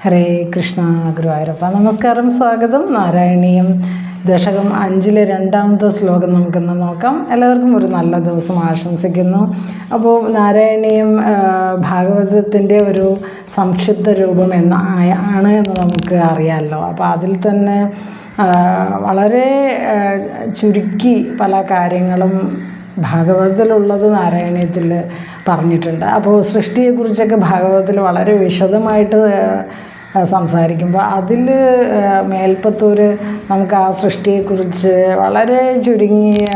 ഹരേ കൃഷ്ണ ഗുരുവായൂരപ്പ. നമസ്കാരം സ്വാഗതം. നാരായണീയം ദശകം അഞ്ചിലെ രണ്ടാമത്തെ ശ്ലോകം നമുക്കിന്ന് നോക്കാം. എല്ലാവർക്കും ഒരു നല്ല ദിവസം ആശംസിക്കുന്നു. അപ്പോൾ നാരായണീയം ഭാഗവതത്തിന്റെ ഒരു സംക്ഷിപ്ത രൂപം എന്ന ആണ് എന്ന് നമുക്ക് അറിയാമല്ലോ അപ്പോൾ അതിൽ തന്നെ വളരെ ചുരുക്കി പല കാര്യങ്ങളും ഭാഗവതത്തിലുള്ളത് നാരായണീയത്തിൽ പറഞ്ഞിട്ടുണ്ട്. അപ്പോൾ സൃഷ്ടിയെക്കുറിച്ചൊക്കെ ഭാഗവതത്തിൽ വളരെ വിശദമായിട്ട് സംസാരിക്കുമ്പോൾ അതിൽ മേൽപ്പത്തൂർ നമുക്ക് ആ സൃഷ്ടിയെക്കുറിച്ച് വളരെ ചുരുങ്ങിയ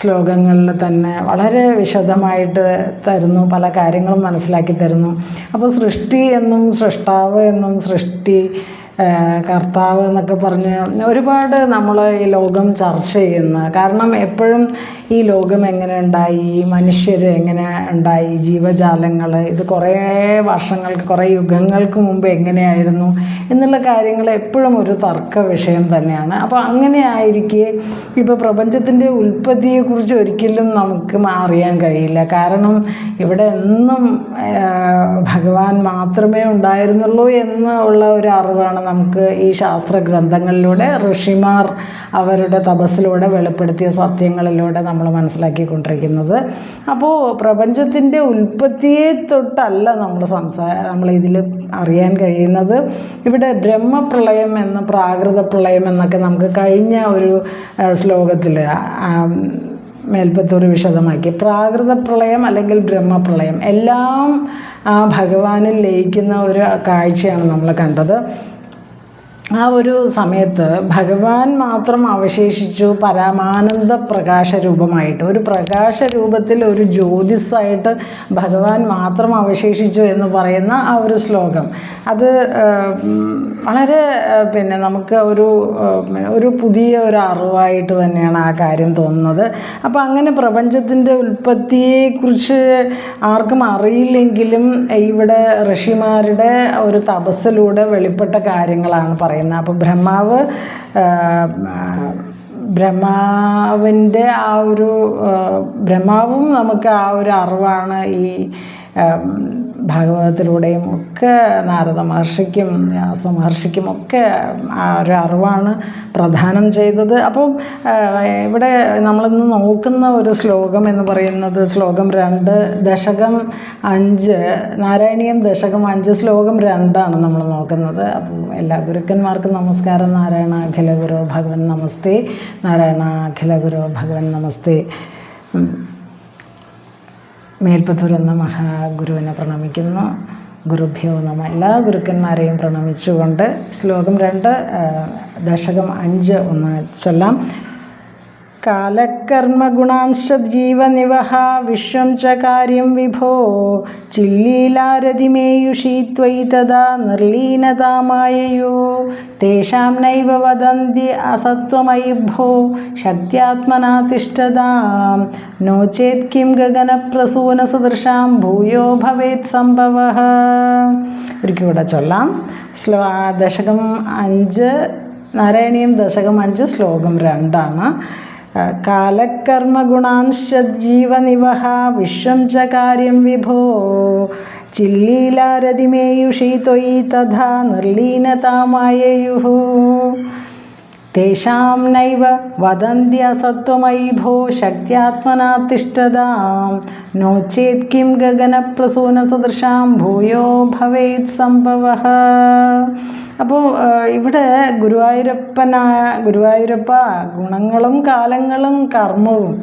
ശ്ലോകങ്ങളിൽ തന്നെ വളരെ വിശദമായിട്ട് തരുന്നു പല കാര്യങ്ങളും മനസ്സിലാക്കി തരുന്നു. അപ്പോൾ സൃഷ്ടി എന്നും സൃഷ്ടാവ് എന്നും സൃഷ്ടി കർത്താവ് എന്നൊക്കെ പറഞ്ഞ് ഒരുപാട് നമ്മൾ ഈ ലോകം ചർച്ച ചെയ്യുന്ന കാരണം എപ്പോഴും ഈ ലോകം എങ്ങനെ ഉണ്ടായി മനുഷ്യർ എങ്ങനെ ഉണ്ടായി ജീവജാലങ്ങൾ ഇത് കുറേ വർഷങ്ങൾക്ക് കുറേ യുഗങ്ങൾക്ക് മുമ്പ് എങ്ങനെയായിരുന്നു എന്നുള്ള കാര്യങ്ങൾ എപ്പോഴും ഒരു തർക്ക വിഷയം തന്നെയാണ്. അപ്പോൾ അങ്ങനെ ആയിരിക്കെ ഇപ്പോൾ പ്രപഞ്ചത്തിന്റെ ഉൽപ്പത്തിയെക്കുറിച്ച് ഒരിക്കലും നമുക്ക് അറിയാൻ കഴിയില്ല. കാരണം ഇവിടെ എന്നും ഭഗവാൻ മാത്രമേ ഉണ്ടായിരുന്നുള്ളൂ എന്നുള്ള ഒരു അറിവാണ് നമുക്ക് ഈ ശാസ്ത്ര ഗ്രന്ഥങ്ങളിലൂടെ ഋഷിമാർ അവരുടെ തപസ്സിലൂടെ വെളിപ്പെടുത്തിയ സത്യങ്ങളിലൂടെ നമ്മൾ മനസ്സിലാക്കിക്കൊണ്ടിരിക്കുന്നത്. അപ്പോൾ പ്രപഞ്ചത്തിന്റെ ഉൽപ്പത്തിയെ തൊട്ടല്ല നമ്മൾ സംസാ നമ്മൾ ഇതിൽ അറിയാൻ കഴിയുന്നത്. ഇവിടെ ബ്രഹ്മപ്രളയം എന്ന പ്രാകൃത പ്രളയം എന്നൊക്കെ നമുക്ക് കഴിഞ്ഞ ഒരു ശ്ലോകത്തിൽ മേൽപ്പത്തൂർ വിശദമാക്കി. പ്രാകൃത പ്രളയം അല്ലെങ്കിൽ ബ്രഹ്മപ്രളയം എല്ലാം ഭഗവാനിൽ ലയിക്കുന്ന ഒരു കാഴ്ചയാണ് നമ്മൾ കണ്ടത്. ആ ഒരു സമയത്ത് ഭഗവാൻ മാത്രം അവശേഷിച്ചു പരമാനന്ദ പ്രകാശ രൂപമായിട്ട് ഒരു പ്രകാശ രൂപത്തിൽ ഒരു ജ്യോതിസായിട്ട് ഭഗവാൻ മാത്രം അവശേഷിച്ചു എന്ന് പറയുന്ന ആ ഒരു ശ്ലോകം. അത് വളരെ പിന്നെ നമുക്ക് ഒരു ഒരു പുതിയ ഒരു അറിവായിട്ട് തന്നെയാണ് ആ കാര്യം തോന്നുന്നത്. അപ്പോൾ അങ്ങനെ പ്രപഞ്ചത്തിന്റെ ഉൽപ്പത്തിയെക്കുറിച്ച് ആർക്കും അറിയില്ലെങ്കിലും ഇവിടെ ഋഷിമാരുടെ ഒരു തപസ്സിലൂടെ വെളിപ്പെട്ട കാര്യങ്ങളാണ് പറയുന്നത്. അപ്പോൾ ബ്രഹ്മാവ് ബ്രഹ്മാവിന്റെ ആ ഒരു ബ്രഹ്മാവും നമുക്ക് ആ ഒരു അറിവാണ് ഈ ഭാഗവതത്തിലൂടെയും ഒക്കെ നാരദ മഹർഷിക്കും വ്യാസ മഹർഷിക്കും ഒക്കെ ഒരു അറിവാണ് പ്രധാനം ചെയ്തത്. അപ്പം ഇവിടെ നമ്മളിന്ന് നോക്കുന്ന ഒരു ശ്ലോകം എന്ന് പറയുന്നത് ശ്ലോകം രണ്ട് ദശകം അഞ്ച് നാരായണീയം ദശകം അഞ്ച് ശ്ലോകം രണ്ടാണ് നമ്മൾ നോക്കുന്നത്. അപ്പോൾ എല്ലാ ഗുരുക്കന്മാർക്കും നമസ്കാരം. നാരായണ അഖില ഗുരു ഭഗവൻ നമസ്തേ. നാരായണ അഖില ഗുരു ഭഗവൻ നമസ്തേ. മേൽപ്പത്തൂർ എന്ന മഹാഗുരുവിനെ പ്രണമിക്കുന്നു. ഗുരുഭ്യോ നമ. എല്ലാ ഗുരുക്കന്മാരെയും പ്രണമിച്ചുകൊണ്ട് ശ്ലോകം രണ്ട് ദശകം അഞ്ച് ഒന്ന് ചൊല്ലാം. കാലകർമ്മഗുണാംശജീവനിവഹ വിശ്വം ച കാര്യം വിഭോ. ചില്ലീലാരതിമേയുഷി ത്വയി തഥാ നിർലീനതാമായയോ. തേഷാം നൈവ വദന്തി അസത്വമയി ഭോ ശക്ത്യാത്മനാ തിഷ്ടതാം നോ ചേത് കിം ഗഗനപ്രസൂനസദൃശാം. ഭൂയോ ഭവേത് സംഭവ. ഒരിക്കൽ കൂടെ ചൊല്ലാം. ശ്ലോ ദശകം അഞ്ച് നാരായണീയം ദശകം അഞ്ച് ശ്ലോകം രണ്ടാണ്. കാലകർമ്മഗുണാംശജീവനിവഹ വിശ്വം ച കാര്യം വിഭോ. ചില്ലീലാരതിമേയുഷി ത്വയി തഥാ നിർലീനതാമായയുः തേഷാം നൈവ വദന്ത്യസത്വമയി ഭോ ശക്ത്യാത്മനാ തിഷ്ഠതാം നോ ചേത് കിം ഗഗനപ്രസൂനസദൃശാം ഭൂയോ ഭവേത് സംഭവ അപ്പോൾ ഇവിടെ ഗുരുവായൂരപ്പന ഗുരുവായൂരപ്പ ഗുണങ്ങളും കാലങ്ങളും കർമ്മവും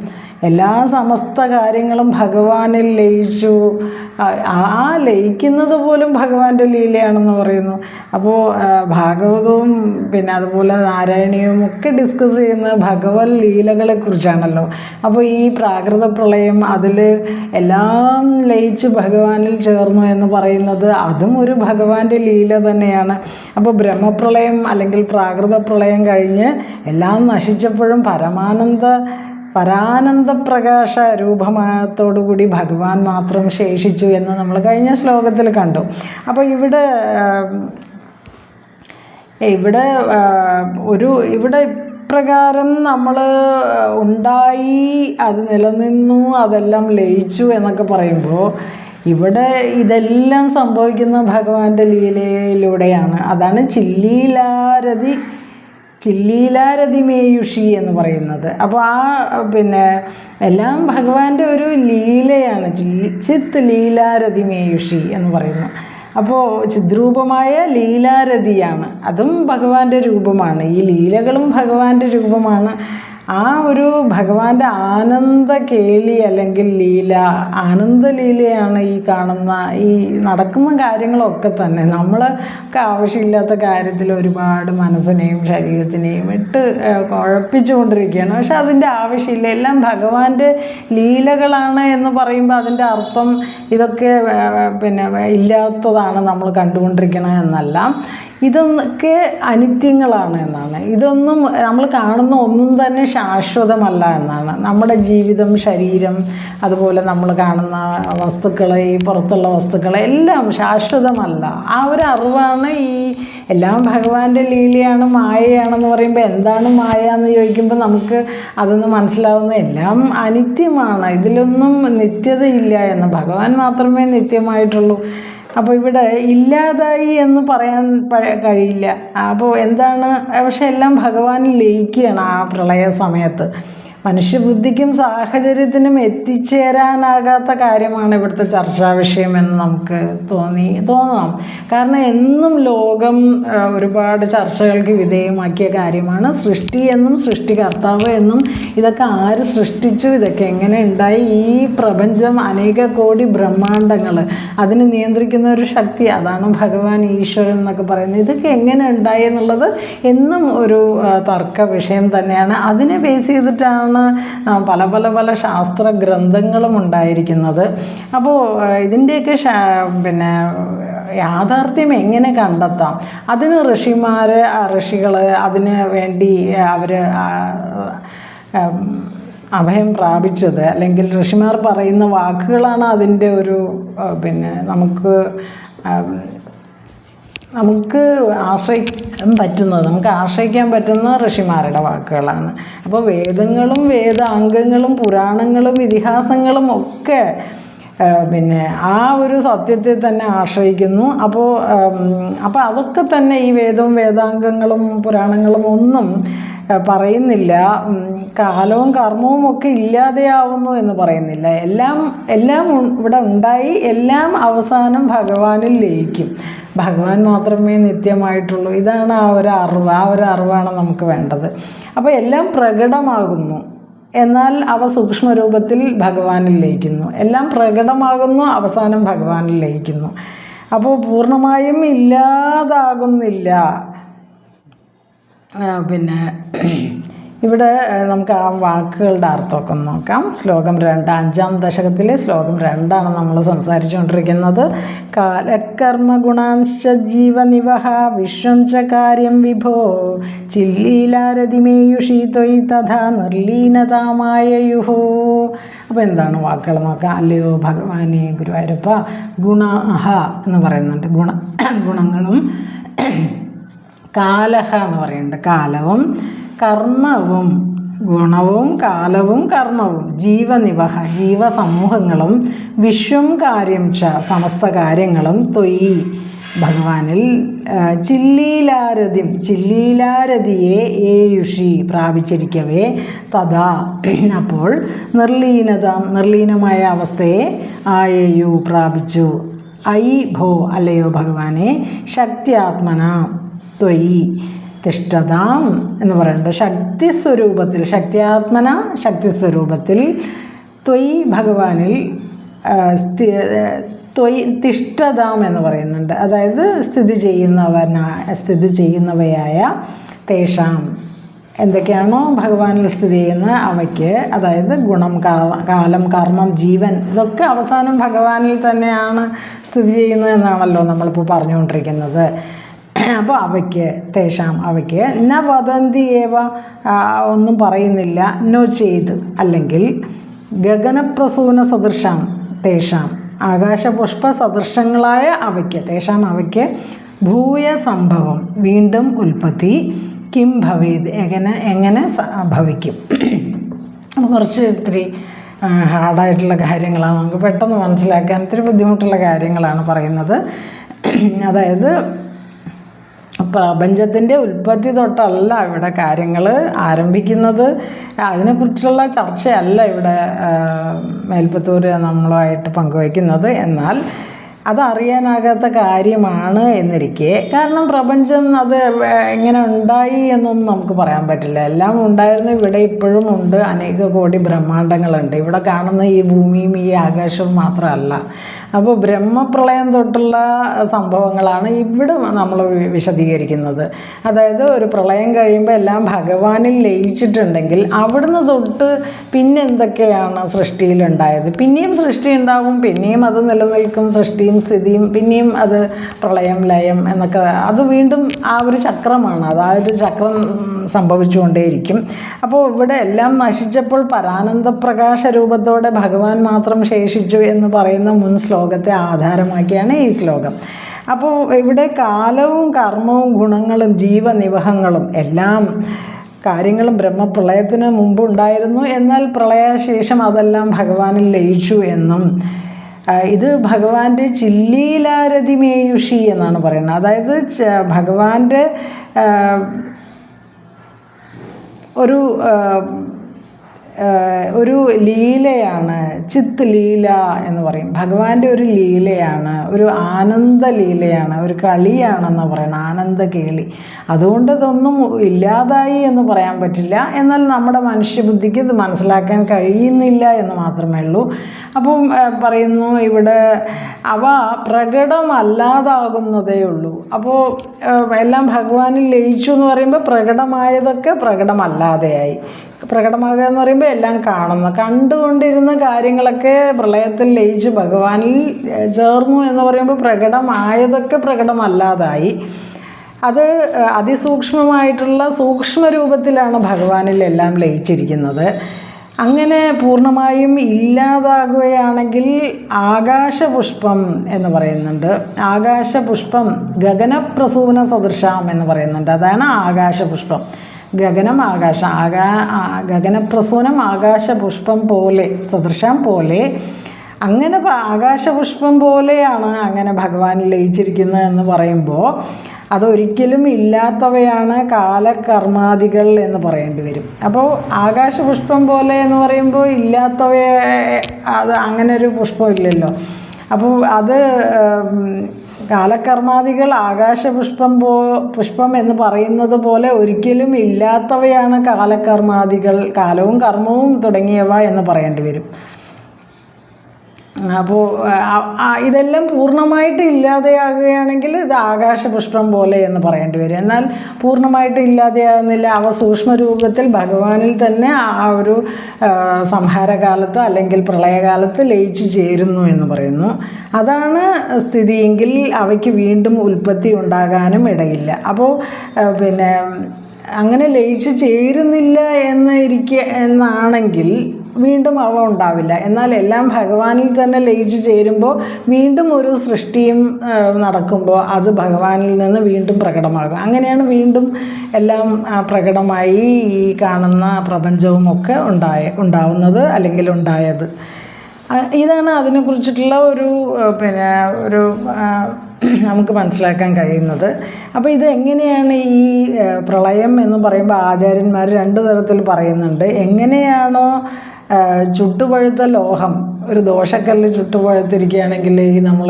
എല്ലാ സമസ്ത കാര്യങ്ങളും ഭഗവാനിൽ ലയിച്ചു. ആ- ലയിക്കുന്നത് പോലും ഭഗവാന്റെ ലീലയാണെന്ന് പറയുന്നു. അപ്പോൾ ഭാഗവതവും പിന്നെ അതുപോലെ നാരായണീയവും ഒക്കെ ഡിസ്കസ് ചെയ്യുന്നത് ഭഗവത് ലീലകളെ കുറിച്ചാണല്ലോ. അപ്പോൾ ഈ പ്രാകൃത പ്രളയം അതിൽ എല്ലാം ലയിച്ച് ഭഗവാനിൽ ചേർന്നു എന്ന് പറയുന്നത് അതും ഒരു ഭഗവാന്റെ ലീല തന്നെയാണ്. അപ്പോൾ ബ്രഹ്മപ്രളയം അല്ലെങ്കിൽ പ്രാകൃത പ്രളയം കഴിഞ്ഞ് എല്ലാം നശിച്ചപ്പോഴും പരമാനന്ദ പരാനന്ദ പ്രകാശ രൂപമായത്തോടുകൂടി ഭഗവാൻ മാത്രം ശേഷിച്ചു എന്ന് നമ്മൾ കഴിഞ്ഞ ശ്ലോകത്തിൽ കണ്ടു. അപ്പോൾ ഇവിടെ ഇവിടെ ഒരു ഇവിടെ പ്രകാരം നമ്മൾ ഉണ്ടായി അത് നിലനിന്നു അതെല്ലാം ലയിച്ചു എന്നൊക്കെ പറയുമ്പോൾ ഇവിടെ ഇതെല്ലാം സംഭവിക്കുന്ന ഭഗവാന്റെ ലീലയിലൂടെയാണ്. അതാണ് ചില്ലീലാരതി ചില്ലീലാരതിമേയുഷി എന്ന് പറയുന്നത്. അപ്പോൾ ആ പിന്നെ എല്ലാം ഭഗവാന്റെ ഒരു ലീലയാണ്. ചിത്ത് ലീലാരതിമേയുഷി എന്ന് പറയുന്നു. അപ്പോൾ ചിദ്രൂപമായ ലീലാരതിയാണ്. അതും ഭഗവാന്റെ രൂപമാണ്. ഈ ലീലകളും ഭഗവാന്റെ രൂപമാണ്. ആ ഒരു ഭഗവാന്റെ ആനന്ദ കേളി അല്ലെങ്കിൽ ലീല ആനന്ദ ലീലയാണ് ഈ കാണുന്ന ഈ നടക്കുന്ന കാര്യങ്ങളൊക്കെ തന്നെ. നമ്മളൊക്കെ ആവശ്യമില്ലാത്ത കാര്യത്തിൽ ഒരുപാട് മനസ്സിനെയും ശരീരത്തിനെയും ഇട്ട് കുഴപ്പിച്ചുകൊണ്ടിരിക്കുകയാണ്. പക്ഷെ അതിന്റെ ആവശ്യമില്ല. എല്ലാം ഭഗവാന്റെ ലീലകളാണ് എന്ന് പറയുമ്പോൾ അതിന്റെ അർത്ഥം ഇതൊക്കെ പിന്നെ ഇല്ലാത്തതാണ് നമ്മൾ കണ്ടുകൊണ്ടിരിക്കണത് എന്നല്ല. ഇതൊക്കെ അനിത്യങ്ങളാണ് എന്നാണ്. ഇതൊന്നും നമ്മൾ കാണുന്ന ഒന്നും തന്നെ ശാശ്വതമല്ല എന്നാണ്. നമ്മുടെ ജീവിതം ശരീരം അതുപോലെ നമ്മൾ കാണുന്ന വസ്തുക്കൾ ഈ പുറത്തുള്ള വസ്തുക്കൾ എല്ലാം ശാശ്വതമല്ല. ആ ഒരു അറിവാണ് ഈ എല്ലാം ഭഗവാന്റെ ലീലയാണ് മായയാണെന്ന് പറയുമ്പോൾ എന്താണ് മായ എന്ന് ചോദിക്കുമ്പോൾ നമുക്ക് അതൊന്നും മനസ്സിലാവുന്ന എല്ലാം അനിത്യമാണ്. ഇതിലൊന്നും നിത്യതയില്ല എന്ന്. ഭഗവാൻ മാത്രമേ നിത്യമായിട്ടുള്ളൂ. അപ്പോൾ ഇവിടെ ഇല്ലാതായി എന്ന് പറയാൻ കഴിയില്ല. അപ്പോൾ എന്താണ് പക്ഷെ എല്ലാം ഭഗവാനിൽ ലയിക്കുകയാണ് ആ പ്രളയ സമയത്ത്. മനുഷ്യബുദ്ധിക്കും സാഹചര്യത്തിനും എത്തിച്ചേരാനാകാത്ത കാര്യമാണ് ഇവിടുത്തെ ചർച്ചാ വിഷയമെന്ന് നമുക്ക് തോന്നി തോന്നാം. കാരണം എന്നും ലോകം ഒരുപാട് ചർച്ചകൾക്ക് വിധേയമാക്കിയ കാര്യമാണ്. സൃഷ്ടി എന്നും സൃഷ്ടികർത്താവ് എന്നും ഇതൊക്കെ ആര് സൃഷ്ടിച്ചു? ഇതൊക്കെ എങ്ങനെ ഉണ്ടായി? ഈ പ്രപഞ്ചം അനേക കോടി ബ്രഹ്മാണ്ടങ്ങൾ അതിനെ നിയന്ത്രിക്കുന്ന ഒരു ശക്തി അതാണ് ഭഗവാൻ ഈശ്വരൻ എന്നൊക്കെ പറയുന്നത്. ഇതൊക്കെ എങ്ങനെ ഉണ്ടായി എന്നുള്ളത് എന്നും ഒരു തർക്ക വിഷയം തന്നെയാണ്. അതിനെ ബേസ് ചെയ്തിട്ടാണ് ആ, പല പല പല ശാസ്ത്ര ഗ്രന്ഥങ്ങളും ഉണ്ടായിരിക്കുന്നത് അപ്പോൾ ഇതിന്റെയൊക്കെ പിന്നെ യാഥാർത്ഥ്യം എങ്ങനെ കണ്ടെത്താം? അതിന് ഋഷിമാർ ഋഷികൾ അതിന് വേണ്ടി അവർ അഭയം പ്രാപിച്ചത്. അല്ലെങ്കിൽ ഋഷിമാർ പറയുന്ന വാക്കുകളാണ് അതിന്റെ ഒരു പിന്നെ നമുക്ക് നമുക്ക് ആശ്രയിക്കാൻ പറ്റുന്നത്. നമുക്ക് ആശ്രയിക്കാൻ പറ്റുന്ന ഋഷിമാരുടെ വാക്കുകളാണ്. അപ്പോൾ വേദങ്ങളും വേദാംഗങ്ങളും പുരാണങ്ങളും ഇതിഹാസങ്ങളും ഒക്കെ പിന്നെ ആ ഒരു സത്യത്തെ തന്നെ ആശ്രയിക്കുന്നു. അപ്പോൾ അപ്പോൾ അതൊക്കെ തന്നെ ഈ വേദവും വേദാംഗങ്ങളും പുരാണങ്ങളും ഒന്നും പറയുന്നില്ല. കാലവും കർമ്മവും ഒക്കെ ഇല്ലാതെയാവുന്നു എന്ന് പറയുന്നില്ല. എല്ലാം എല്ലാം ഇവിടെ ഉണ്ടായി. എല്ലാം അവസാനം ഭഗവാനിൽ ലയിക്കും. ഭഗവാൻ മാത്രമേ നിത്യമായിട്ടുള്ളൂ. ഇതാണ് ആ ഒരു അറിവ്. ആ ഒരു അറിവാണ് നമുക്ക് വേണ്ടത്. അപ്പോൾ എല്ലാം പ്രകടമാകുന്നു. എന്നാൽ അവ സൂക്ഷ്മരൂപത്തിൽ ഭഗവാനിൽ ലയിക്കുന്നു. എല്ലാം പ്രകടമാകുന്നു അവസാനം ഭഗവാനിൽ ലയിക്കുന്നു. അപ്പോൾ പൂർണമായും ഇല്ലാതാകുന്നില്ല. പിന്നെ ഇവിടെ നമുക്ക് ആ വാക്കുകളുടെ അർത്ഥമൊക്കെ നോക്കാം. ശ്ലോകം രണ്ട് അഞ്ചാം ദശകത്തിലെ ശ്ലോകം രണ്ടാണ് നമ്മൾ സംസാരിച്ചുകൊണ്ടിരിക്കുന്നത്. കാലക്കർമ്മ ഗുണാംശ ജീവനിവഹ വിശ്വം ച കാര്യം വിഭോ. ചില്ലീലാരതിമേയുഷി തൊയ് തഥാ നിർലീനതാമായയുഹോ. അപ്പോൾ എന്താണ് വാക്കുകൾ നോക്കാം? അല്ലയോ ഭഗവാനെ ഗുരുവായൂരപ്പ ഗുണഹ എന്ന് പറയുന്നുണ്ട്. ഗുണ ഗുണങ്ങളും കാലഹ എന്ന് പറയുന്നുണ്ട്. കാലവും കർമ്മവും ഗുണവും കാലവും കർമ്മവും ജീവനിവഹ ജീവസമൂഹങ്ങളും വിശ്വം കാര്യം ച സമസ്ത കാര്യങ്ങളും തൊയ്. ഭഗവാനിൽ ചില്ലീലാരതി ചില്ലീലാരതിയെ ഏയുഷി പ്രാപിച്ചിരിക്കവേ തഥാ. അപ്പോൾ നിർലീനത നിർലീനമായ അവസ്ഥയെ ആയേയു പ്രാപിച്ചു. ഐ ഭോ അല്ലയോ ഭഗവാനെ ശക്തിയാത്മന ത്വയി തിഷ്ഠതാം എന്ന് പറയുന്നുണ്ട്. ശക്തി സ്വരൂപത്തിൽ ശക്തിയാത്മന ശക്തി സ്വരൂപത്തിൽ ത്വയ് ഭഗവാനിൽ സ്ഥി ത്വയ് തിഷ്ഠതാം എന്ന് പറയുന്നുണ്ട്. അതായത് സ്ഥിതി ചെയ്യുന്നവനാ സ്ഥിതി ചെയ്യുന്നവയായ തേഷാം. എന്തൊക്കെയാണോ ഭഗവാനിൽ സ്ഥിതി ചെയ്യുന്ന അവയ്ക്ക് അതായത് ഗുണം കാലം കർമ്മം ജീവൻ ഇതൊക്കെ അവസാനം ഭഗവാനിൽ തന്നെയാണ് സ്ഥിതി ചെയ്യുന്നത് എന്നാണല്ലോ നമ്മളിപ്പോൾ പറഞ്ഞുകൊണ്ടിരിക്കുന്നത്. അപ്പോൾ അവയ്ക്ക് തേഷാം അവയ്ക്ക് ന വദന്തി ഏവ ഒന്നും പറയുന്നില്ല. നോ ചെയ്ത് അല്ലെങ്കിൽ ഗഗനപ്രസൂന സദൃശാം തേഷാം. ആകാശപുഷ്പ സദൃശങ്ങളായ അവയ്ക്ക് തേഷാം അവയ്ക്ക് ഭൂയ സംഭവം വീണ്ടും ഉൽപ്പത്തി കിം ഭവേത് എങ്ങനെ എങ്ങനെ ഭവിക്കും. കുറച്ച് ഇത്തിരി ഹാർഡായിട്ടുള്ള കാര്യങ്ങളാണ്. നമുക്ക് പെട്ടെന്ന് മനസ്സിലാക്കാൻ ഇത്തിരി ബുദ്ധിമുട്ടുള്ള കാര്യങ്ങളാണ് പറയുന്നത്. അതായത് പ്രപഞ്ചത്തിന്റെ ഉൽപ്പത്തി തൊട്ടല്ല ഇവിടെ കാര്യങ്ങൾ ആരംഭിക്കുന്നത്. അതിനെക്കുറിച്ചുള്ള ചർച്ചയല്ല ഇവിടെ മേൽപ്പത്തൂർ നമ്മളുമായിട്ട് പങ്കുവയ്ക്കുന്നത്. എന്നാൽ അതറിയാനാകാത്ത കാര്യമാണ് എന്നിരിക്കെ. കാരണം പ്രപഞ്ചം അത് എങ്ങനെ ഉണ്ടായി എന്നൊന്നും നമുക്ക് പറയാൻ പറ്റില്ല. എല്ലാം ഉണ്ടായിരുന്നു ഇവിടെ ഇപ്പോഴും ഉണ്ട്. അനേക കോടി ബ്രഹ്മാണ്ടങ്ങളുണ്ട്. ഇവിടെ കാണുന്ന ഈ ഭൂമിയും ഈ ആകാശവും മാത്രമല്ല. അപ്പോൾ ബ്രഹ്മപ്രളയം തൊട്ടുള്ള സംഭവങ്ങളാണ് ഇവിടെ നമ്മൾ വിശദീകരിക്കുന്നത്. അതായത് ഒരു പ്രളയം കഴിയുമ്പോൾ എല്ലാം ഭഗവാനിൽ ലയിച്ചിട്ടുണ്ടെങ്കിൽ അവിടുന്ന് തൊട്ട് പിന്നെ എന്തൊക്കെയാണ് സൃഷ്ടിയിലുണ്ടായത്? പിന്നെയും സൃഷ്ടി ഉണ്ടാവും പിന്നെയും അത് നിലനിൽക്കും സൃഷ്ടിയും സ്ഥിതിയും പിന്നെയും അത് പ്രളയം ലയം എന്നൊക്കെ അത് വീണ്ടും ആ ഒരു ചക്രമാണ്. അത് ആ ഒരു ചക്രം സംഭവിച്ചുകൊണ്ടേയിരിക്കും. അപ്പോൾ ഇവിടെ എല്ലാം നശിച്ചപ്പോൾ പരാനന്ദ പ്രകാശ രൂപത്തോടെ ഭഗവാൻ മാത്രം ശേഷിച്ചു എന്ന് പറയുന്ന മുൻ ശ്ലോകത്തെ ആധാരമാക്കിയാണ് ഈ ശ്ലോകം. അപ്പോൾ ഇവിടെ കാലവും കർമ്മവും ഗുണങ്ങളും ജീവനിവഹങ്ങളും എല്ലാം കാര്യങ്ങളും ബ്രഹ്മപ്രളയത്തിന് മുമ്പുണ്ടായിരുന്നു. എന്നാൽ പ്രളയശേഷം അതെല്ലാം ഭഗവാനിൽ ലയിച്ചു എന്നും ഇത് ഭഗവാന്റെ ചില്ലീലാരതിമേയുഷി എന്നാണ് പറയുന്നത്. അതായത് ഭഗവാന്റെ ഒരു ഒരു ലീലയാണ് ചിത്ത് ലീല എന്ന് പറയും. ഭഗവാന്റെ ഒരു ലീലയാണ് ഒരു ആനന്ദ ലീലയാണ് ഒരു കളിയാണെന്ന് പറയുന്നത് ആനന്ദ കേളി. അതുകൊണ്ട് ഇതൊന്നും ഇല്ലാതായി എന്ന് പറയാൻ പറ്റില്ല. എന്നാൽ നമ്മുടെ മനുഷ്യബുദ്ധിക്ക് ഇത് മനസ്സിലാക്കാൻ കഴിയുന്നില്ല എന്ന് മാത്രമേ ഉള്ളൂ. അപ്പം പറയുന്നു ഇവിടെ അവ പ്രകടമല്ലാതാകുന്നതേ ഉള്ളൂ. അപ്പോൾ എല്ലാം ഭഗവാനിൽ ലയിച്ചു എന്ന് പറയുമ്പോൾ പ്രകടമായതൊക്കെ പ്രകടമല്ലാതെയായി. പ്രകടമാകുക എന്ന് പറയുമ്പോൾ എല്ലാം കാണുന്നു. കണ്ടുകൊണ്ടിരുന്ന കാര്യങ്ങളൊക്കെ പ്രളയത്തിൽ ലയിച്ച് ഭഗവാനിൽ ചേർന്നു എന്ന് പറയുമ്പോൾ പ്രകടമായതൊക്കെ പ്രകടമല്ലാതായി. അത് അതിസൂക്ഷ്മമായിട്ടുള്ള സൂക്ഷ്മ രൂപത്തിലാണ് ഭഗവാനിൽ എല്ലാം ലയിച്ചിരിക്കുന്നത്. അങ്ങനെ പൂർണമായും ഇല്ലാതാകുകയാണെങ്കിൽ ആകാശപുഷ്പം എന്ന് പറയുന്നുണ്ട്. ആകാശപുഷ്പം ഗഗനപ്രസൂന സദൃശാം എന്ന് പറയുന്നുണ്ട്. അതാണ് ആകാശപുഷ്പം. ഗഗനം ആകാശം ആകാ ഗഗനപ്രസൂനം ആകാശപുഷ്പം പോലെ സദൃശം പോലെ. അങ്ങനെ ആകാശപുഷ്പം പോലെയാണ് അങ്ങനെ ഭഗവാൻ ലയിച്ചിരിക്കുന്നത് എന്ന് പറയുമ്പോൾ അതൊരിക്കലും ഇല്ലാത്തവയാണ് കാലകർമാദികൾ എന്ന് പറയേണ്ടി വരും. അപ്പോൾ ആകാശപുഷ്പം പോലെ എന്ന് പറയുമ്പോൾ ഇല്ലാത്തവയെ അത് അങ്ങനെ ഒരു പുഷ്പം ഇല്ലല്ലോ അപ്പോൾ അത് കാലകർമാദികൾ ആകാശപുഷ്പം പോ പുഷ്പം എന്ന് പറയുന്നത് പോലെ ഒരിക്കലും ഇല്ലാത്തവയാണ് കാലകർമാദികൾ കാലവും കർമ്മവും തുടങ്ങിയവ എന്ന് പറയേണ്ടി വരും. അപ്പോൾ ഇതെല്ലാം പൂർണമായിട്ട് ഇല്ലാതെയാകുകയാണെങ്കിൽ ഇത് ആകാശപുഷ്പം പോലെ എന്ന് പറയേണ്ടി വരും. എന്നാൽ പൂർണമായിട്ട് ഇല്ലാതെയാകുന്നില്ല അവ സൂക്ഷ്മ രൂപത്തിൽ ഭഗവാനിൽ തന്നെ ആ ഒരു സംഹാരകാലത്ത് അല്ലെങ്കിൽ പ്രളയകാലത്ത് ലയിച്ചു ചേരുന്നു എന്ന് പറയുന്നു. അതാണ് സ്ഥിതിയെങ്കിൽ അവയ്ക്ക് വീണ്ടും ഉൽപ്പത്തി ഉണ്ടാകാനും ഇടയില്ല. അപ്പോൾ പിന്നെ അങ്ങനെ ലയിച്ചു ചേരുന്നില്ല എന്ന് ഇരിക്കുക എന്നാണെങ്കിൽ വീണ്ടും അവ ഉണ്ടാവില്ല. എന്നാൽ എല്ലാം ഭഗവാനിൽ തന്നെ ലയിച്ചു ചേരുമ്പോൾ വീണ്ടും ഒരു സൃഷ്ടിയും നടക്കുമ്പോൾ അത് ഭഗവാനിൽ നിന്ന് വീണ്ടും പ്രകടമാകും. അങ്ങനെയാണ് വീണ്ടും എല്ലാം പ്രകടമായി ഈ കാണുന്ന പ്രപഞ്ചവും ഒക്കെ ഉണ്ടായ ഉണ്ടാവുന്നത് അല്ലെങ്കിൽ ഉണ്ടായത്. ഇതാണ് അതിനെക്കുറിച്ചിട്ടുള്ള ഒരു പിന്നെ ഒരു നമുക്ക് മനസ്സിലാക്കാൻ കഴിയുന്നത്. അപ്പോൾ ഇത് എങ്ങനെയാണ് ഈ പ്രളയം എന്ന് പറയുമ്പോൾ ആചാര്യന്മാർ രണ്ട് തരത്തിൽ പറയുന്നുണ്ട്. എങ്ങനെയാണോ ചുട്ടുപഴുത്ത ലോഹം ഒരു ദോശക്കല്ല് ചുട്ടുപഴുത്തിരിക്കുകയാണെങ്കിൽ ഈ നമ്മൾ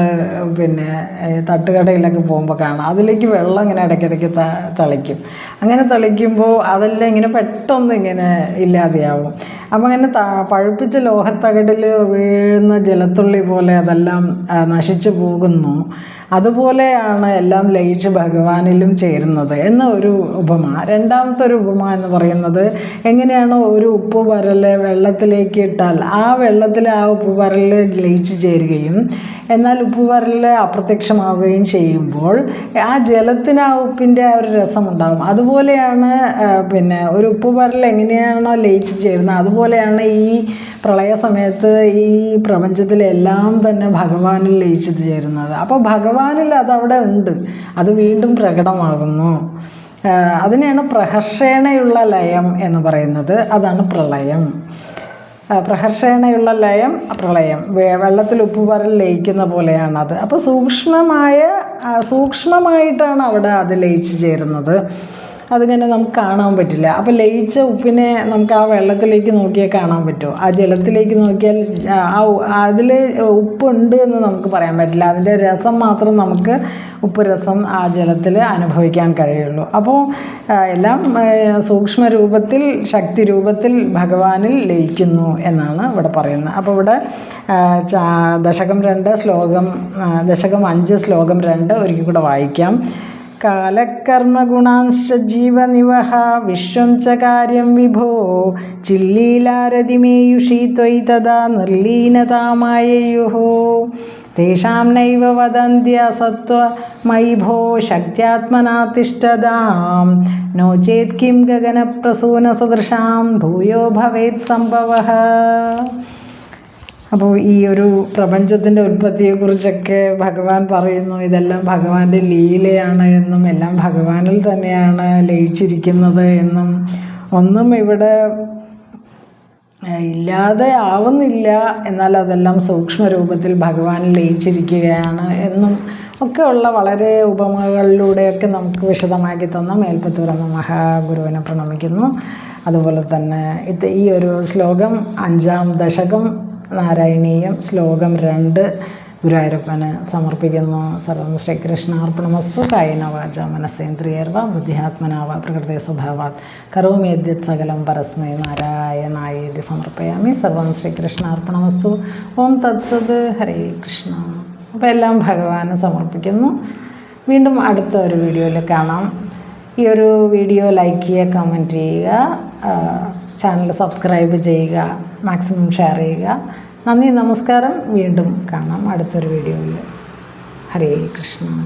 പിന്നെ തട്ടുകടയിലൊക്കെ പോകുമ്പോൾ കാണാം. അതിലേക്ക് വെള്ളം ഇങ്ങനെ ഇടയ്ക്കിടയ്ക്ക് ത തളിക്കും. അങ്ങനെ തളിക്കുമ്പോൾ അതെല്ലാം ഇങ്ങനെ പെട്ടെന്ന് ഇങ്ങനെ ഇല്ലാതെയാവും. അപ്പം അങ്ങനെ ത പഴുപ്പിച്ച ലോഹത്തകടിൽ വീഴുന്ന ജലത്തുള്ളി പോലെ അതെല്ലാം നശിച്ചു പോകുന്നു. അതുപോലെയാണ് എല്ലാം ലയിച്ച് ഭഗവാനിലും ചേരുന്നത് എന്ന ഒരു ഉപമ. രണ്ടാമത്തെ ഒരു ഉപമ എന്ന് പറയുന്നത് എങ്ങനെയാണ് ഒരു ഉപ്പ് പരൽ വെള്ളത്തിലേക്ക് ഇട്ടാൽ ആ വെള്ളത്തിൽ ആ ഉപ്പ് ലയിച്ചു ചേരുകയും എന്നാൽ ഉപ്പ് അപ്രത്യക്ഷമാവുകയും ചെയ്യുമ്പോൾ ആ ജലത്തിന് ആ ഉപ്പിന്റെ ആ ഒരു രസമുണ്ടാകും അതുപോലെയാണ് പിന്നെ ഒരു ഉപ്പ് എങ്ങനെയാണോ ലയിച്ച് ചേരുന്നത് അതുപോലെയാണ് ഈ പ്രളയ സമയത്ത് ഈ പ്രപഞ്ചത്തിലെല്ലാം തന്നെ ഭഗവാനിൽ ലയിച്ചു ചേരുന്നത്. അപ്പോൾ ഭഗവാനിൽ അതവിടെ ഉണ്ട്. അത് വീണ്ടും പ്രകടമാകുന്നു. അതിനെയാണ് പ്രഹർഷേണയുള്ള ലയം എന്ന് പറയുന്നത്. അതാണ് പ്രളയം. പ്രഹർഷേണയുള്ള ലയം പ്രളയം. വെള്ളത്തിൽ ഉപ്പുപരൽ ലയിക്കുന്ന പോലെയാണത്. അപ്പോൾ സൂക്ഷ്മമായ സൂക്ഷ്മമായിട്ടാണ് അവിടെ അത് ലയിച്ചു ചേരുന്നത്. അതിങ്ങനെ നമുക്ക് കാണാൻ പറ്റില്ല. അപ്പോൾ ലയിച്ച ഉപ്പിനെ നമുക്ക് ആ വെള്ളത്തിലേക്ക് നോക്കിയാൽ കാണാൻ പറ്റുമോ? ആ ജലത്തിലേക്ക് നോക്കിയാൽ ആ അതിൽ ഉപ്പുണ്ട് എന്ന് നമുക്ക് പറയാൻ പറ്റില്ല. അതിന്റെ രസം മാത്രം നമുക്ക് ഉപ്പ് രസം ആ ജലത്തിൽ അനുഭവിക്കാൻ കഴിയുള്ളൂ. അപ്പോൾ എല്ലാം സൂക്ഷ്മ രൂപത്തിൽ ശക്തി രൂപത്തിൽ ഭഗവാനിൽ ലയിക്കുന്നു എന്നാണ് ഇവിടെ പറയുന്നത്. അപ്പോൾ ഇവിടെ ദശകം രണ്ട് ശ്ലോകം ദശകം അഞ്ച് ശ്ലോകം രണ്ട് ഒരിക്കൽ കൂടെ വായിക്കാം. കാലകർമ്മഗുണാംശ ജീവനിവഹ വിശ്വം ച വിഭോ. ചില്ലീലാരതിമേയുഷി ത്വയി തഥാ തേഷാം നൈവ വദന്ത്യ സത്വമയി ഭോ ശക്ത്യാത്മനാ തിഷ്ടതാം നോ ചേത് കിം ഗഗനപ്രസൂനസദൃശാം. ഭൂയോ ഭവേത് സംഭവः. അപ്പോൾ ഈ ഒരു പ്രപഞ്ചത്തിന്റെ ഉൽപ്പത്തിയെക്കുറിച്ചൊക്കെ ഭഗവാൻ പറയുന്നു. ഇതെല്ലാം ഭഗവാന്റെ ലീലയാണ് എന്നും എല്ലാം ഭഗവാനിൽ തന്നെയാണ് ലയിച്ചിരിക്കുന്നത് എന്നും. ഒന്നും ഇവിടെ ഇല്ലാതെ ആവുന്നില്ല. എന്നാൽ അതെല്ലാം സൂക്ഷ്മ രൂപത്തിൽ ഭഗവാൻ ലയിച്ചിരിക്കുകയാണ് എന്നും ഒക്കെയുള്ള വളരെ ഉപമകളിലൂടെയൊക്കെ നമുക്ക് വിശദമാക്കി തന്ന മേൽപ്പത്തൂരെന്ന മഹാഗുരുവിനെ പ്രണമിക്കുന്നു. അതുപോലെ തന്നെ ഇത് ഈ ഒരു ശ്ലോകം അഞ്ചാം ദശകം നാരായണീയം ശ്ലോകം രണ്ട്. ഗുരുവായൂരപ്പന് സമർപ്പിക്കുന്നു. സർവം ശ്രീകൃഷ്ണാർപ്പണമസ്തു. കായന വാച മനസ്സേന്ദ്രിയർവ ബുദ്ധിയാത്മനാവ പ്രകൃതി സ്വഭാവാത്. കരോമി യദ്യത് സകലം പരസ്മൈ നാരായണായേതി സമർപ്പയാമി. സർവം ശ്രീകൃഷ്ണാർപ്പണമസ്തു. ഓം തത്സത്. ഹരേ കൃഷ്ണ. അപ്പോൾ എല്ലാം ഭഗവാന് സമർപ്പിക്കുന്നു. വീണ്ടും അടുത്ത ഒരു വീഡിയോയിൽ കാണാം. ഈ ഒരു വീഡിയോ ലൈക്ക് ചെയ്യുക കമന്റ് ചെയ്യുക ചാനൽ സബ്സ്ക്രൈബ് ചെയ്യുക മാക്സിമം ഷെയർ ചെയ്യുക. നന്ദി നമസ്കാരം. വീണ്ടും കാണാം അടുത്തൊരു വീഡിയോയിൽ. ഹരേ കൃഷ്ണ.